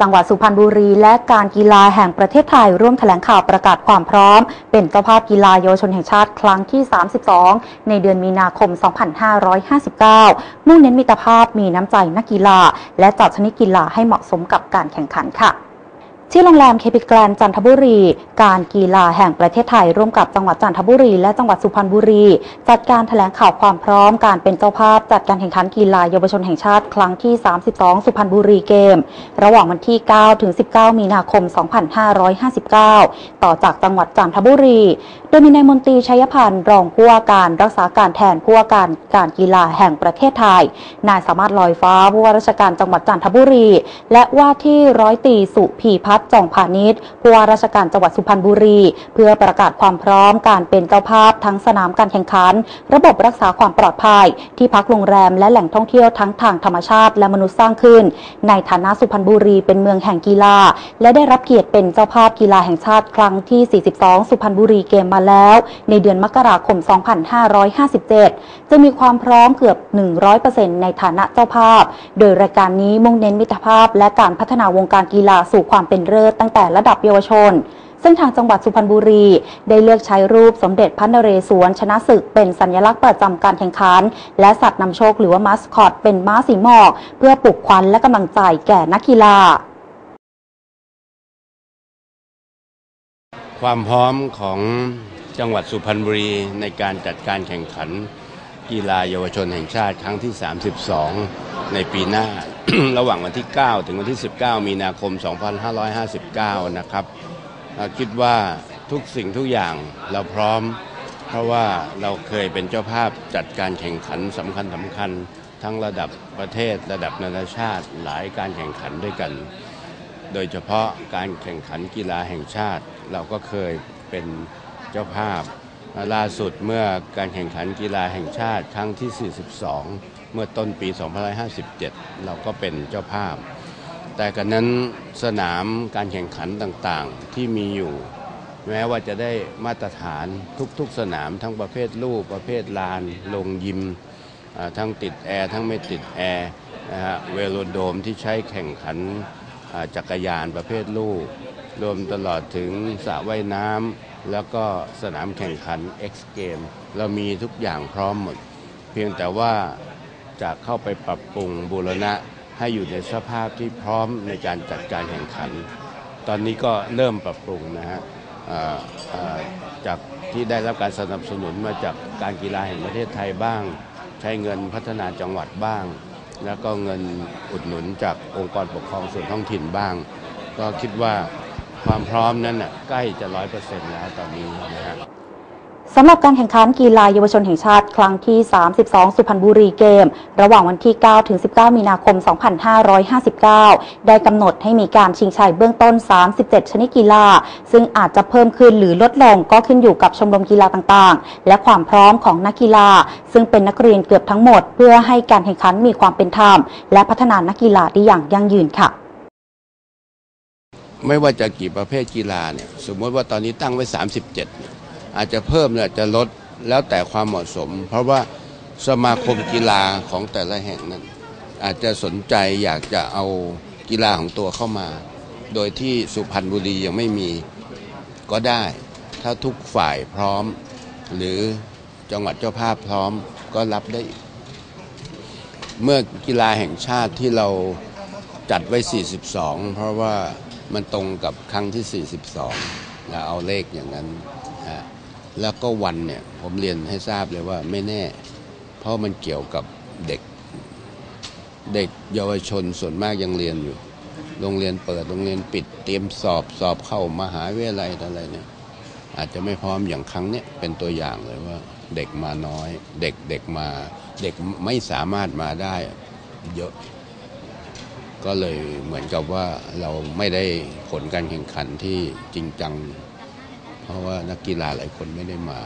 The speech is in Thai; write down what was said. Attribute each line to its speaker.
Speaker 1: จังหวัดสุพรรณบุรีและการกีฬาแห่งประเทศไทยร่วมแถลงข่าวประกาศความพร้อม เป็นเจ้าภาพกีฬาเยาวชนแห่งชาติครั้งที่ 32 ในเดือนมีนาคม 2559 มุ่งเน้นมิตรภาพมีน้ำใจนักกีฬา และจัดชนิดกีฬาให้เหมาะสมกับการแข่งขันค่ะ ที่โรงแรมเคปิแกรนจันทบุรี การกีฬาแห่งประเทศไทย ร่วมกับจังหวัดจันทบุรี และจังหวัดสุพรรณบุรี จัดการแถลงข่าวความพร้อมการเป็นเจ้าภาพจัดการแข่งขันกีฬาเยาวชนแห่งชาติครั้งที่ 32 สุพรรณบุรีเกม ระหว่างวันที่ 9 ถึง 19 มีนาคม 2559 ต่อจากจังหวัดจันทบุรี โดยมีนายมนตรีชัยพันธ์รองผู้ว่าการรักษาการแทนผู้ว่าการการกีฬาแห่งประเทศไทย นายสามารถลอยฟ้าผู้ว่าราชการจังหวัดจันทบุรี และว่าที่ร้อยตีสุพีพัฒน์จองพาณิชย์ผู้ว่าราชการจังหวัดสุพรรณบุรี เพื่อประกาศความพร้อมการเป็นเจ้าภาพทั้งสนามการแข่งขัน ระบบรักษาความปลอดภัย ที่พักโรงแรมและแหล่งท่องเที่ยวทั้งทางธรรมชาติและมนุษย์สร้างขึ้น ในฐานะสุพรรณบุรีเป็นเมืองแห่งกีฬา และได้รับเกียรติเป็นเจ้าภาพกีฬาแห่งชาติครั้งที่ 42 สุพรรณบุรีเกมมาแล้ว ในเดือนมกราคม 2557 จะมีความพร้อมเกือบ 100%ในฐานะเจ้าภาพ โดยรายการนี้มุ่งเน้นมิตรภาพและการพัฒนาวงการกีฬาสู่ความเป็นเลิศตั้งแต่ระดับเยาวชน ซึ่งทางจังหวัดสุพรรณบุรี ได้เลือกใช้รูปสมเด็จพระนเรศวรชนะศึกเป็นสัญลักษณ์ประจำการแข่งขัน และสัตว์นำโชคหรือว่ามาสคอต เป็นม้าสีหมอก เพื่อปลุกขวัญและกำลังใจแก่นักกีฬา
Speaker 2: ความพร้อมของจังหวัดสุพรรณบุรีในการจัดการแข่งขันกีฬาเยาวชนแห่งชาติครั้งที่ 32 ในปีหน้า ระหว่างวันที่ 9 ถึงวันที่ 19 มีนาคม 2559 นะครับ คิดว่าทุกสิ่งทุกอย่างเราพร้อม เพราะว่าเราเคยเป็นเจ้าภาพจัดการแข่งขันสำคัญสำคัญทั้งระดับประเทศระดับนานาชาติหลายการแข่งขันด้วยกัน โดยเฉพาะการแข่งขันกีฬาแห่งชาติ เราก็เคยเป็นเจ้าภาพ ล่าสุดเมื่อการแข่งขันกีฬาแห่งชาติครั้งที่ 42 เมื่อต้นปี 2557 เราก็เป็นเจ้าภาพ แต่กันนั้นสนามการแข่งขันต่างๆที่มีอยู่ แม้ว่าจะได้มาตรฐานทุกๆสนามทั้งประเภทลูกประเภทลาน ลงยิมทั้งติดแอร์ทั้งไม่ติดแอร์นะฮะเวโรโดมที่ใช้แข่งขันจักรยานประเภทลูก รวมตลอดถึงสระว่ายน้ำ แล้วก็สนามแข่งขัน X Game เรามีทุกอย่างพร้อมหมด เพียงแต่ว่าจะเข้าไปปรับปรุงบูรณะให้อยู่ในสภาพที่พร้อมในการจัดการแข่งขัน ตอนนี้ก็เริ่มปรับปรุงนะฮะจากที่ได้รับการสนับสนุนมาจากการกีฬาแห่งประเทศไทยบ้าง ใช้เงินพัฒนาจังหวัดบ้าง แล้วก็เงินอุดหนุนจากองค์กรปกครองส่วนท้องถิ่นบ้าง ก็คิดว่า ความพร้อมนั้นน่ะใกล้จะร้อยเปอร์เซ็นต์แล้วตอนนี้นะฮะ
Speaker 1: สำหรับการแข่งขันกีฬาเยาวชนแห่งชาติ ครั้งที่ 32 สุพรรณบุรีเกม ระหว่างวันที่ 9 ถึง 19 มีนาคม 2559 ได้กำหนดให้มีการชิงชัยเบื้องต้น 37 ชนิดกีฬา ซึ่งอาจจะเพิ่มขึ้นหรือลดลงก็ขึ้นอยู่กับชมรมกีฬาต่างๆ และความพร้อมของนักกีฬา ซึ่งเป็นนักเรียนเกือบทั้งหมด เพื่อให้การแข่งขันมีความเป็นธรรม และพัฒนานักกีฬาได้อย่างยั่งยืนค่ะ
Speaker 2: ไม่ว่าจะกี่ประเภทกีฬาเนี่ยสมมติว่าตอนนี้ตั้งไว้ 37เนี่ยอาจจะเพิ่มหรืออาจจะลดแล้วแต่ความเหมาะสม เพราะว่าสมาคมกีฬาของแต่ละแห่งนั้น อาจจะสนใจอยากจะเอากีฬาของตัวเข้ามา โดยที่สุพรรณบุรียังไม่มีก็ได้ ถ้าทุกฝ่ายพร้อม หรือจังหวัดเจ้าภาพพร้อมก็รับได้ เมื่อกีฬาแห่งชาติที่เราจัดไว้ 42 เพราะว่า มันตรงกับครั้งที่ 42เราเอาเลขอย่างนั้นฮะแล้วก็วันเนี่ยผมเรียนให้ทราบเลยว่าไม่แน่ เพราะมันเกี่ยวกับเด็ก เด็กเยาวชนส่วนมากยังเรียนอยู่ โรงเรียนเปิดโรงเรียนปิด เตรียมสอบสอบเข้ามหาวิทยาลัยอะไรเนี่ยอาจจะไม่พร้อมอย่างครั้งเนี้ยเป็นตัวอย่างเลยว่าเด็กมาน้อย เด็กเด็กมา เด็กไม่สามารถมาได้เยอะ ก็เลยเหมือนกับว่าเราไม่ได้ผลการแข่งขันที่จริงจัง เพราะว่านักกีฬาหลายคนไม่ได้มา